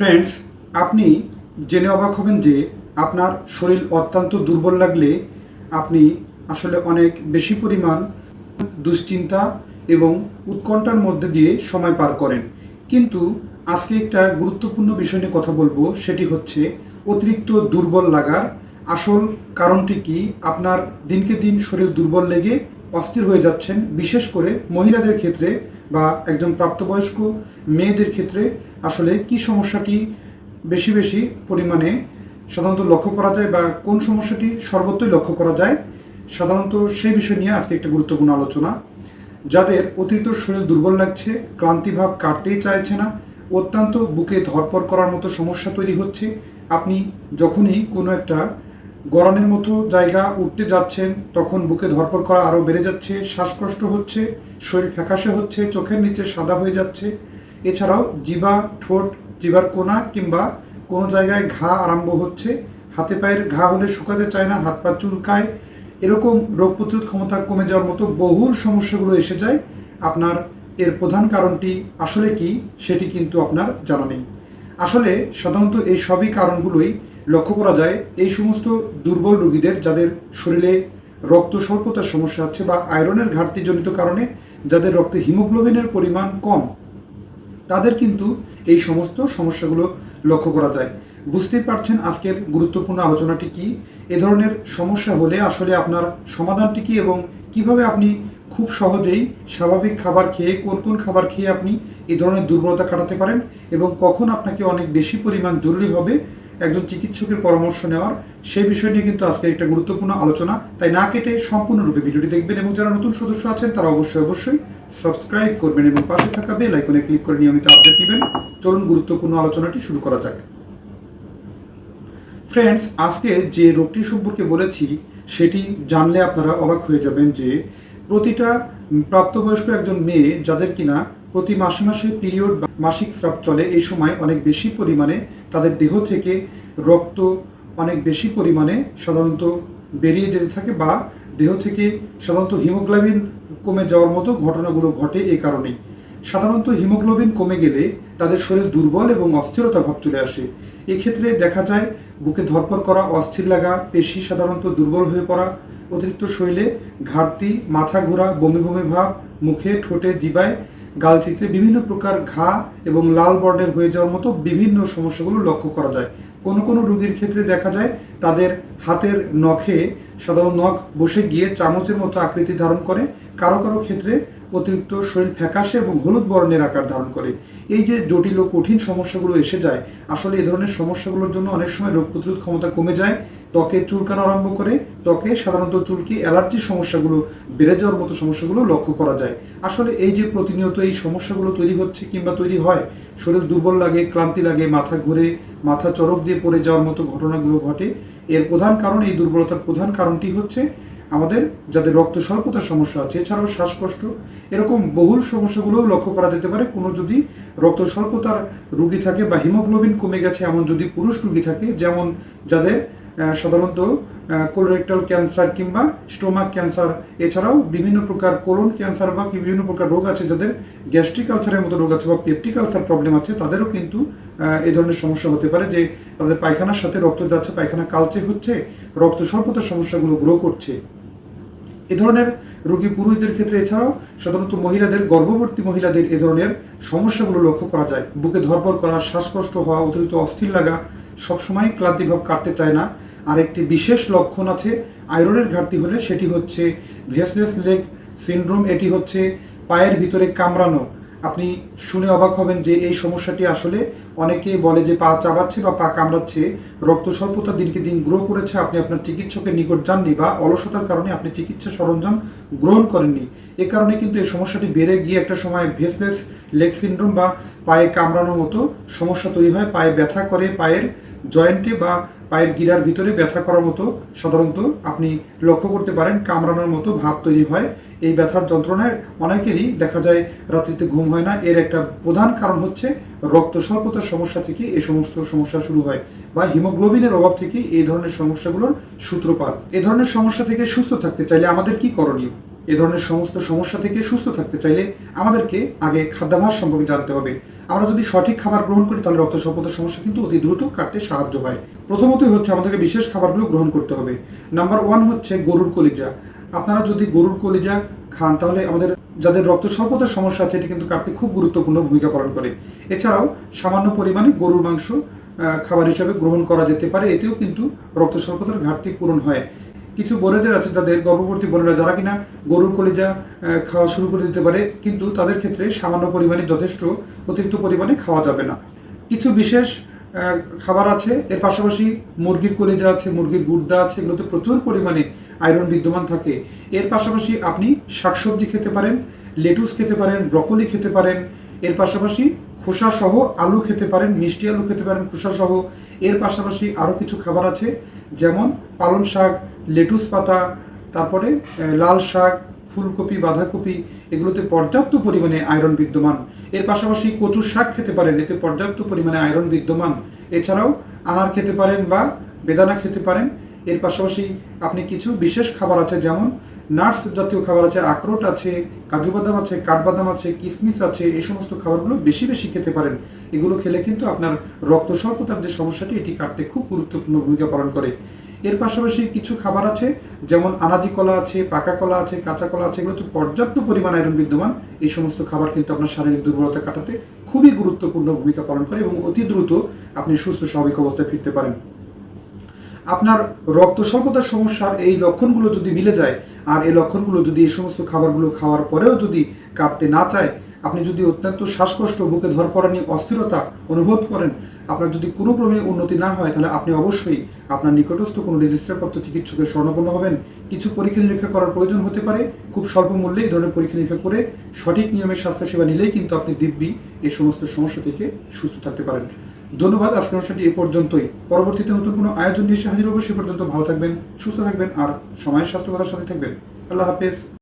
Friends আপনি জেনে অবাক হবেন যে আপনার শরীর অত্যন্ত দুর্বল লাগলে আপনি আসলে অনেক বেশি পরিমাণ দুশ্চিন্তা এবং উৎকণ্ঠার মধ্যে দিয়ে সময় পার করেন। কিন্তু আজকে একটা গুরুত্বপূর্ণ বিষয় নিয়ে কথা বলব, সেটি হচ্ছে অতিরিক্ত দুর্বল লাগার আসল কারণটি কি? আপনার দিনকে দিন শরীর দুর্বল লেগে অস্থির হয়ে যাচ্ছেন, বিশেষ করে মহিলাদের ক্ষেত্রে বা একজন প্রাপ্তবয়স্ক মেয়েদের ক্ষেত্রে আসলে কি সমস্যাটি বেশি বেশি পরিমাণে সাধারণত লক্ষ্য করা যায় বা কোন সমস্যাটি সর্বত্রই লক্ষ্য করা যায়, সাধারণত সেই বিষয় নিয়ে আজকে একটা গুরুত্বপূর্ণ আলোচনা। যাদের অতিরিক্ত শরীর দুর্বল লাগছে ক্লান্তিভাব কাটতেই চাইছে না, অত্যন্ত বুকে ধরপর করার মতো সমস্যা তৈরি হচ্ছে, আপনি যখনই কোনো একটা গরমের মতো জায়গা উঠতে যাচ্ছেন, তখন বুকে ধরপড় করা আরও বেড়ে যাচ্ছে, শ্বাসকষ্ট হচ্ছে, শরীর ফ্যাকাশে হচ্ছে, চোখের নিচে সাদা হয়ে যাচ্ছে। এছাড়াও জিবা, ঠোঁট, জিবার কোনা কিংবা কোনো জায়গায় ঘা আরম্ভ হচ্ছে। হাতে পায়ের ঘা হলে শুকাতে চায় না, হাত পা চুলকায়। এরকম রোগ প্রতিরোধ ক্ষমতা কমে যাওয়ার মতো বহুল সমস্যাগুলো এসে যায়। আপনার এর প্রধান কারণটি আসলে কি, সেটি কিন্তু আপনার জানা নেই। আসলে সাধারণত এই সবই কারণগুলোই লক্ষ্য করা যায়, এই সমস্ত দুর্বল রোগীদের যাদের শরীরে রক্ত স্বল্পতার সমস্যা আছে বা আয়রনের ঘাটতিজনিত কারণে যাদের রক্তে হিমোগ্লোবিনের পরিমাণ কম, তাদের কিন্তু এই সমস্ত সমস্যাগুলো লক্ষ্য করা যায়। বুঝতেই পারছেন আজকের গুরুত্বপূর্ণ আলোচনাটি কি? এ ধরনের সমস্যা হলে আসলে আপনার সমাধানটি কি এবং কীভাবে আপনি খুব সহজেই স্বাভাবিক খাবার খেয়ে, কোন কোন খাবার খেয়ে আপনি এই ধরনের দুর্বলতা কাটাতে পারেন এবং কখন আপনাকে অনেক বেশি পরিমাণ জরুরি হবে একজন চিকিৎসকের পরামর্শ নেওয়ার, সেই বিষয় নিয়ে কিন্তু আজকের একটা গুরুত্বপূর্ণ আলোচনা। তাই না কেটে সম্পূর্ণরূপে ভিডিওটি দেখবেন এবং যারা নতুন সদস্য আছেন, তারা অবশ্যই অবশ্যই সাবস্ক্রাইব করবেন এবং পাশে থাকা বেল আইকনে ক্লিক করে নিয়মিত আপডেট নেবেন। চলুন গুরুত্বপূর্ণ আলোচনাটি শুরু করা যাক। ফ্রেন্ডস আজকে যে রোগটি সম্পর্কে বলেছি, সেটি জানলে আপনারা অবাক হয়ে যাবেন যে প্রতিটা প্রাপ্তবয়স্ক একজন মেয়ে, যাদের কিনা প্রতি মাসে মাসে পিরিয়ড মাসিক স্রাব চলে, এই সময় অনেক বেশি পরিমাণে তাদের দেহ থেকে রক্ত অনেক বেশি পরিমাণে সাধারণত বেরিয়ে যেতে থাকে বা দেহ থেকে সাধারণত হিমোগ্লোবিন কমে যাওয়ার মতো ঘটনাগুলো ঘটে এই কারণেই সাধারণত হিমোগ্লোবিন কমে গেলে তাদের শরীর দুর্বল এবং অস্থিরতা ভাব চলে আসে। এক্ষেত্রে দেখা যায় বুকে ধরপর করা, অস্থির লাগা, পেশি সাধারণত দুর্বল হয়ে পড়া, অতিরিক্ত শরীরে ঘাটতি, মাথা ঘোরা, বমি বমি ভাব, মুখে ঠোঁটে জিবায় গালচিতে বিভিন্ন প্রকার ঘা এবং লাল বর্ণের হয়ে যাওয়ার মতো বিভিন্ন সমস্যাগুলো লক্ষ্য করা যায়। কোনো কোনো রোগীর ক্ষেত্রে দেখা যায়, তাদের হাতের নখে সাধারণ নখ বসে গিয়ে চামচের মতো আকৃতি ধারণ করে, কারও কারও ক্ষেত্রে অতিরিক্ত শরীর ফ্যাকাশে এবং হলুদ বর্ণের আকার ধারণ করে। এই যে জটিল ও কঠিন সমস্যাগুলো এসে যায়, আসলে এই ধরনের সমস্যাগুলোর জন্য অনেক সময় রোগ প্রতিরোধ ক্ষমতা কমে যায়। ত্বকে চুলকানো আরম্ভ করে ত্বকে সাধারণত চুলকি অ্যালার্জির সমস্যাগুলো, বেড়ে যাওয়ার মতো সমস্যাগুলো লক্ষ্য করা যায়। আসলে এই যে প্রতিনিয়ত এই সমস্যাগুলো তৈরি হচ্ছে কিংবা তৈরি হয়, শরীর দুর্বল লাগে, ক্লান্তি লাগে, মাথা ঘুরে, মাথা চরক দিয়ে পড়ে যাওয়ার মতো ঘটনাগুলো ঘটে। এর প্রধান কারণ, এই দুর্বলতার প্রধান কারণটি হচ্ছে আমাদের যাদের রক্ত স্বল্পতার সমস্যা আছে, এছাড়াও শ্বাসকষ্ট। এরকম বহুল সমস্যাগুলোও লক্ষ্য করা যেতে পারে। কোনো যদি রক্ত স্বল্পতার রুগী থাকে বা হিমোগ্লোবিন কমে গেছে, এমন যদি পুরুষ রুগী থাকে, যেমন যাদের সাধারণত কোলোরেক্টাল ক্যান্সার কিংবা স্টোমাক ক্যান্সার এছাড়াও বিভিন্ন প্রকার কোলন ক্যান্সার বা বিভিন্ন প্রকার রোগ আছে যাদের গ্যাস্ট্রিক আলসারের মতো রোগ আছে বা পেপটিক আলসার প্রবলেম আছে, তাদেরও কিন্তু এই ধরনের সমস্যা হতে পারে যে তাদের পায়খানার সাথে রক্ত যাচ্ছে, পায়খানা কালচে হচ্ছে, রক্ত স্বল্পতার সমস্যাগুলো গ্রো করছে। এ ধরনের রোগী পুরুষদের ক্ষেত্রে এছাড়াও সাধারণত মহিলাদের, গর্ভবতী মহিলাদের এ ধরনের সমস্যাগুলো লক্ষ্য করা যায়। বুকে ধরপড় করা, শ্বাসকষ্ট হওয়া, অতিরিক্ত অস্থির লাগা সবসময় ক্লান্তিভাব কাটতে চায় না। আর একটি বিশেষ লক্ষণ আছে, আয়রনের ঘাটতি হলে সেটি হচ্ছে ভেসলেস লেগ সিনড্রোম, এটি হচ্ছে পায়ের ভিতরে কামড়ানো। আপনি শুনে অবাক হবেন যে এই সমস্যাটি আসলে অনেকে বলে যে পা চাবাচ্ছে বা পা কামড়াচ্ছে, রক্ত স্বল্পতা দিনকে দিন গ্রো করেছে, আপনি আপনার চিকিৎসকের নিকট যাননি বা অলসতার কারণে আপনি চিকিৎসা সরঞ্জাম গ্রহণ করেননি। এ কারণে কিন্তু এই সমস্যাটি বেড়ে গিয়ে একটা সময় ভেসলেস লেগ সিনড্রোম বা পায়ে কামড়ানোর মতো সমস্যা তৈরি হয়, পায়ে ব্যথা করে, পায়ের জয়েন্টে বা পায়ের গিরার ভিতরে ব্যথা করার মতো সাধারণত আপনি লক্ষ্য করতে পারেন, কামড়ানোর মতো ভাব তৈরি হয়। এই ব্যথার যন্ত্রণায় অনেকেরই দেখা যায় রাত্রিতে ঘুম হয় না। এর একটা প্রধান কারণ হচ্ছে রক্ত স্বল্পতার সমস্যা থেকে এই সমস্ত সমস্যা শুরু হয় বা হিমোগ্লোবিনের অভাব থেকে এই ধরনের সমস্যাগুলোর সূত্রপাত। এ ধরনের সমস্যা থেকে সুস্থ থাকতে চাইলে আমাদের কি করণীয়? এ ধরনের সমস্ত সমস্যা থেকে সুস্থ থাকতে চাইলে আমাদেরকে আগে খাদ্যাভাস সম্পর্কে জানতে হবে। আমরা যদি সঠিক খাবার গ্রহণ করি, তাহলে রক্ত স্বল্পতার সমস্যা কিন্তু অতি দ্রুত কাটতে সাহায্য হয়। প্রথমতই হচ্ছে আমাদেরকে বিশেষ খাবারগুলো গ্রহণ করতে হবে। নাম্বার ওয়ান হচ্ছে গরুর কলিজা। আপনারা যদি গরুর কলিজা খান, তাহলে আমাদের যাদের রক্ত স্বল্পতার সমস্যা আছে, এটি কিন্তু কাটতে খুব গুরুত্বপূর্ণ ভূমিকা পালন করে। এছাড়াও, সামান্য পরিমাণে গরুর মাংস খাবার হিসাবে গ্রহণ করা যেতে পারে। এতেও কিন্তু রক্ত স্বল্পতার ঘাটতি পূরণ হয়। কিছু বোনেদের আছে যাদের গর্ভবতী বোনেরা, যারা কিনা গরুর কলিজা খাওয়া শুরু করে দিতে পারে, কিন্তু তাদের ক্ষেত্রে সামান্য পরিমাণে যথেষ্ট অতিরিক্ত পরিমাণে খাওয়া যাবে না। কিছু বিশেষ খাবার আছে, এর পাশাপাশি মুরগির কলিজা আছে, মুরগির গুর্দা আছে, এগুলোতে প্রচুর পরিমাণে আয়রন বিদ্যমান থাকে। এর পাশাপাশি আপনি শাকসবজি খেতে পারেন, লেটুস খেতে পারেন, ব্রকলি খেতে পারেন, এর পাশাপাশি খোসা সহ আলু খেতে পারেন, মিষ্টি আলু খেতে পারেন খোসা সহ এর পাশাপাশি আরও কিছু খাবার আছে, যেমন পালং শাক, লেটুস পাতা, তারপরে লাল শাক, ফুলকপি, বাঁধাকপি, এগুলোতে পর্যাপ্ত পরিমাণে আয়রন বিদ্যমান। এর পাশাপাশি কচুর শাক খেতে পারেন, এতে পর্যাপ্ত পরিমাণে আয়রন বিদ্যমান। এছাড়াও আনার খেতে পারেন বা বেদানা খেতে পারেন। এর পাশাপাশি আপনি কিছু বিশেষ খাবার আছে, যেমন নাটস জাতীয় খাবার আছে, আখরোট আছে কাজু বাদাম আছে, কাঠবাদাম আছে কিশমিশ আছে, এই সমস্ত খাবারগুলো বেশি বেশি খেতে পারেন। এগুলো খেলে কিন্তু আপনার রক্ত স্বল্পতার যে সমস্যাটি, এটি কাটতে খুব গুরুত্বপূর্ণ ভূমিকা পালন করে। এর পাশাপাশি কিছু খাবার আছে, যেমন আনাজি কলা আছে, পাকা কলা আছে, কাঁচা কলা আছে, এগুলো তো পর্যাপ্ত পরিমাণ আয়রন বিদ্যমান। এই সমস্ত খাবার কিন্তু আপনার শারীরিক দুর্বলতা কাটাতে খুবই গুরুত্বপূর্ণ ভূমিকা পালন করে এবং অতি দ্রুত আপনি সুস্থ, স্বাভাবিক অবস্থায় ফিরতে পারেন। আপনার রক্ত স্বল্পতার সমস্যার এই লক্ষণগুলো যদি মিলে যায়, আর এই লক্ষণগুলো যদি এই সমস্ত খাবারগুলো খাওয়ার পরেও যদি কাটতে না চায়, আপনি যদি অত্যন্ত শ্বাসকষ্ট, বুকে ধরপড়ানি, অস্থিরতা অনুভব করেন, আপনার যদি কোনো ক্রমে উন্নতি না হয়, তাহলে আপনি অবশ্যই আপনার নিকটস্থ কোনো রেজিস্ট্রারপ্রাপ্ত চিকিৎসকের স্বর্ণপন্ন হবেন। কিছু পরীক্ষা নিরীক্ষা করার প্রয়োজন হতে পারে। খুব স্বল্প মূল্যে এই ধরনের পরীক্ষা নিরীক্ষা করে সঠিক নিয়মের স্বাস্থ্যসেবা নিলেই কিন্তু আপনি দিব্যি এই সমস্ত সমস্যা থেকে সুস্থ থাকতে পারেন। ধন্যবাদ, আজকের অনুষ্ঠানটি এ পর্যন্তই। পরবর্তীতে নতুন কোনো আয়োজন নিয়ে হাজির হব সে পর্যন্ত ভালো থাকবেন, সুস্থ থাকবেন, আর সময়ের স্বাস্থ্যকতার সাথে থাকবেন। আল্লাহ হাফেজ।